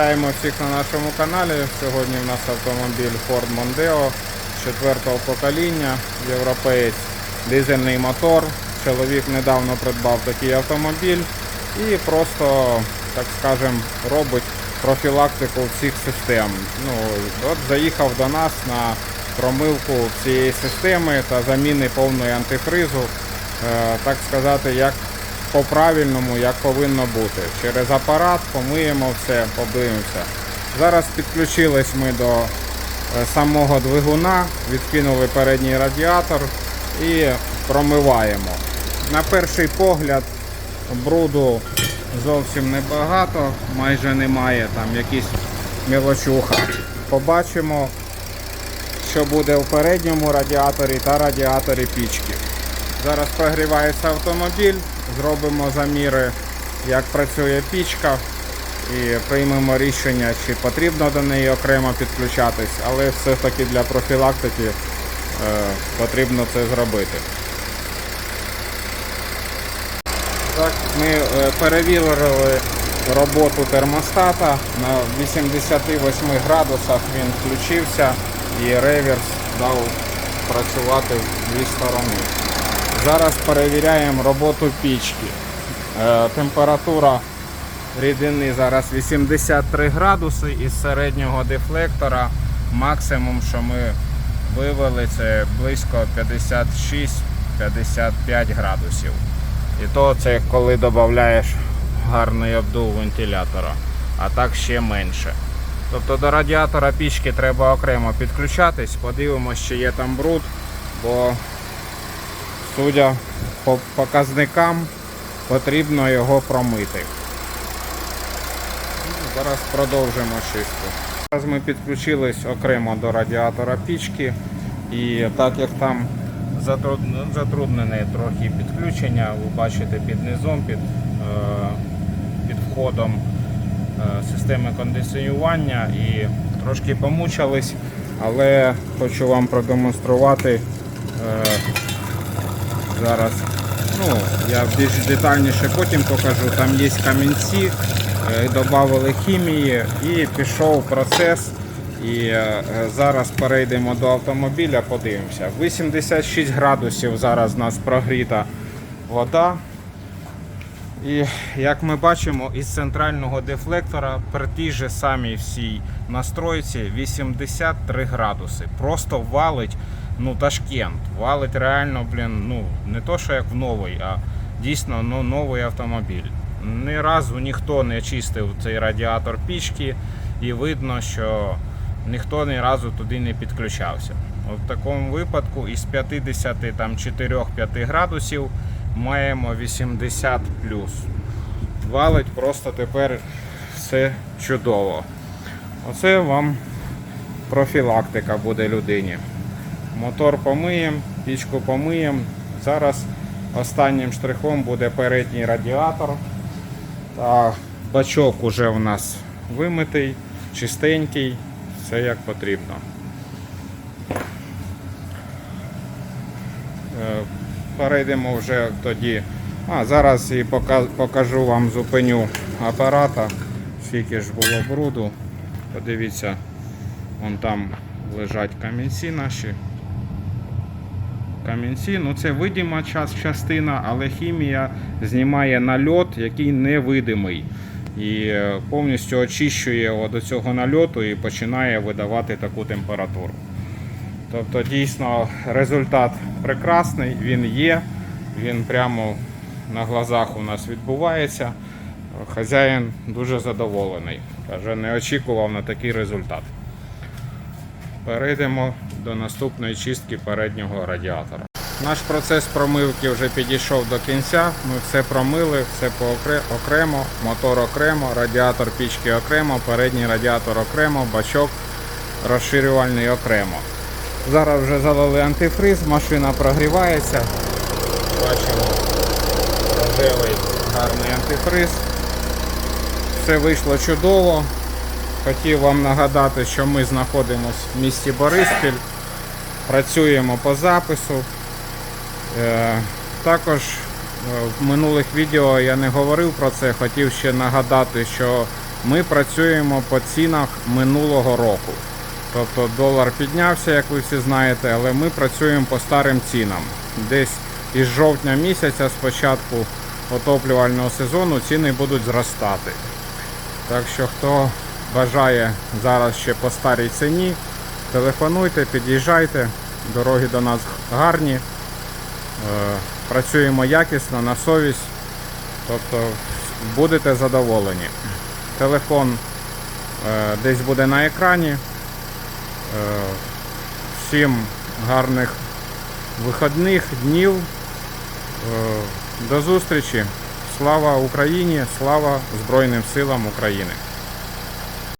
Вітаємо всіх на нашому каналі. Сьогодні в нас автомобіль Ford Mondeo четвертого покоління, європеєць, дизельний мотор. Чоловік недавно придбав такий автомобіль і просто, так скажем, робить профілактику всіх систем. Ну, от заїхав до нас на промивку цієї системи та заміни повної антифризу, е, так сказати, як по-правильному, як повинно бути. Через апарат помиємо все, подивимося. Зараз підключились ми до е, самого двигуна, відкинули передній радіатор і промиваємо. На перший погляд бруду зовсім небагато, майже немає, там якісь мілочуха. Побачимо, що буде в передньому радіаторі та радіаторі пічки. Зараз прогрівається автомобіль, зробимо заміри, як працює пічка і приймемо рішення, чи потрібно до неї окремо підключатись, але все-таки для профілактики е, потрібно це зробити. Так, ми е, перевірили роботу термостата. На 88 градусах він включився і реверс дав працювати в дві сторони. Зараз перевіряємо роботу пічки. Е, Температура рідини зараз 83 градуси із середнього дефлектора. Максимум, що ми вивели, це близько 56-55 градусів. І то це коли додаєш гарний обдув вентилятора, а так ще менше. Тобто до радіатора пічки треба окремо підключатись, подивимося, чи є там бруд, бо судя по показникам, потрібно його промити. Зараз продовжимо чистку. Зараз ми підключились окремо до радіатора пічки і так як там затруднене трохи підключення, ви бачите під низом, під, е, під входом е, системи кондиціювання і трошки помучились, але хочу вам продемонструвати е, зараз. Ну, я більш детальніше потім покажу. Там є камінці, е, додали хімії і пішов процес. І е, зараз перейдемо до автомобіля, подивимося. 86 градусів зараз у нас прогріта вода. І як ми бачимо, із центрального дефлектора при тій же самій всій настройці 83 градуси. Просто валить ну, Ташкент. Валить реально, блін, ну, не то, що як в новий, а дійсно ну, новий автомобіль. Ні разу ніхто не чистив цей радіатор пічки, і видно, що ніхто ні разу туди не підключався. В такому випадку із 54-5 градусів маємо 80 Валить просто тепер все чудово. Оце вам профілактика буде людині. Мотор помиємо, пічку помиємо. Зараз останнім штрихом буде передній радіатор. Та бачок уже у нас вимитий, чистенький, все як потрібно. Е, Перейдемо вже тоді. А, зараз і покажу вам зупиню апарата. Скільки ж було бруду. Подивіться, вон там лежать камінці наші. Камінці, ну це видима час, частина, але хімія знімає нальот, який невидимий. І е, повністю очищує до цього нальоту і починає видавати таку температуру. Тобто дійсно результат прекрасний, він є, він прямо на глазах у нас відбувається. Хазяїн дуже задоволений. Каже, не очікував на такий результат. Перейдемо до наступної чистки переднього радіатора. Наш процес промивки вже підійшов до кінця. Ми все промили, все окремо, мотор окремо, радіатор пічки окремо, передній радіатор окремо, бачок розширювальний окремо. Зараз вже залили антифриз, машина прогрівається. Бачимо рожевий гарний антифриз. Все вийшло чудово. Хотів вам нагадати, що ми знаходимося в місті Бориспіль, працюємо по запису. Е, Також е, в минулих відео я не говорив про це, хотів ще нагадати, що ми працюємо по цінах минулого року. Тобто долар піднявся, як ви всі знаєте, але ми працюємо по старим цінам. Десь із жовтня місяця, з початку отоплювального сезону, ціни будуть зростати. Так що хто бажає зараз ще по старій ціні, телефонуйте, під'їжджайте, дороги до нас гарні, е, працюємо якісно, на совість, тобто будете задоволені. Телефон е, десь буде на екрані. Е, Всім гарних вихідних днів. До зустрічі. Слава Україні! Слава Збройним силам України!